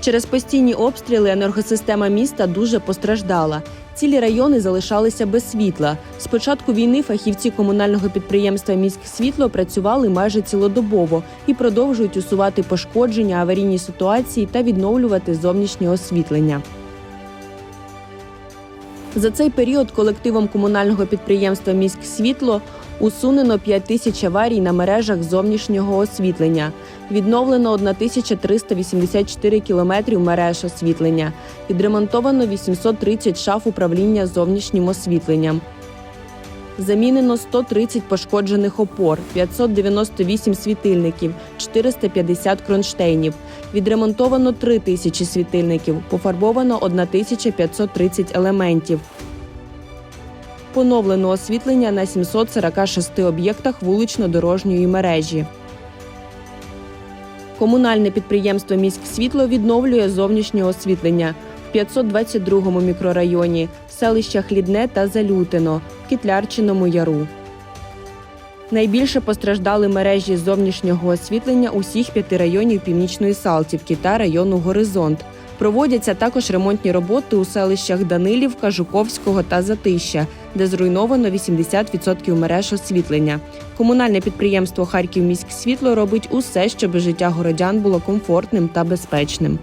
Через постійні обстріли енергосистема міста дуже постраждала. Цілі райони залишалися без світла. З початку війни фахівці комунального підприємства «Міськсвітло» працювали майже цілодобово і продовжують усувати пошкодження, аварійні ситуації та відновлювати зовнішнє освітлення. За цей період колективом комунального підприємства «Міськсвітло» усунено 5 тисяч аварій на мережах зовнішнього освітлення. Відновлено 1384 кілометрів мереж освітлення. Відремонтовано 830 шаф управління зовнішнім освітленням. Замінено 130 пошкоджених опор, 598 світильників, 450 кронштейнів. Відремонтовано 3 тисячі світильників, пофарбовано 1530 елементів. Поновлено освітлення на 746 об'єктах вулично-дорожньої мережі. Комунальне підприємство «Міськсвітло» відновлює зовнішнє освітлення в 522 мікрорайоні, в селищах Лідне та Залютино, в Кітлярчиному яру. Найбільше постраждали мережі зовнішнього освітлення усіх п'яти районів Північної Салтівки та району Горизонт. Проводяться також ремонтні роботи у селищах Данилівка, Жуковського та Затища, де зруйновано 80% мереж освітлення. Комунальне підприємство Харківміськсвітло робить усе, щоб життя городян було комфортним та безпечним.